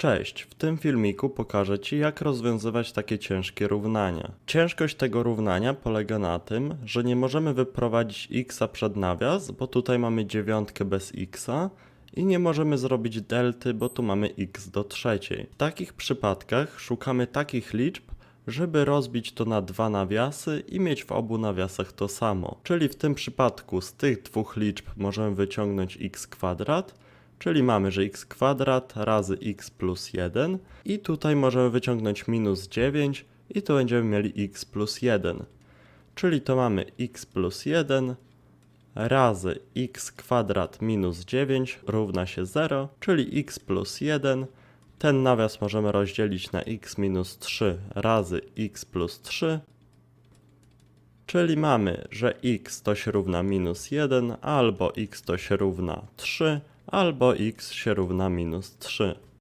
Cześć, w tym filmiku pokażę Ci jak rozwiązywać takie ciężkie równania. Ciężkość tego równania polega na tym, że nie możemy wyprowadzić x przed nawias, bo tutaj mamy dziewiątkę bez x i nie możemy zrobić delty, bo tu mamy x do trzeciej. W takich przypadkach szukamy takich liczb, żeby rozbić to na dwa nawiasy i mieć w obu nawiasach to samo. Czyli w tym przypadku z tych dwóch liczb możemy wyciągnąć x kwadrat, czyli mamy, że x kwadrat razy x plus 1 i tutaj możemy wyciągnąć minus 9 i tu będziemy mieli x plus 1. Czyli to mamy x plus 1 razy x kwadrat minus 9 równa się 0, czyli x plus 1. Ten nawias możemy rozdzielić na x minus 3 razy x plus 3, czyli mamy, że x to się równa minus 1, albo x to się równa 3, albo x się równa minus 3.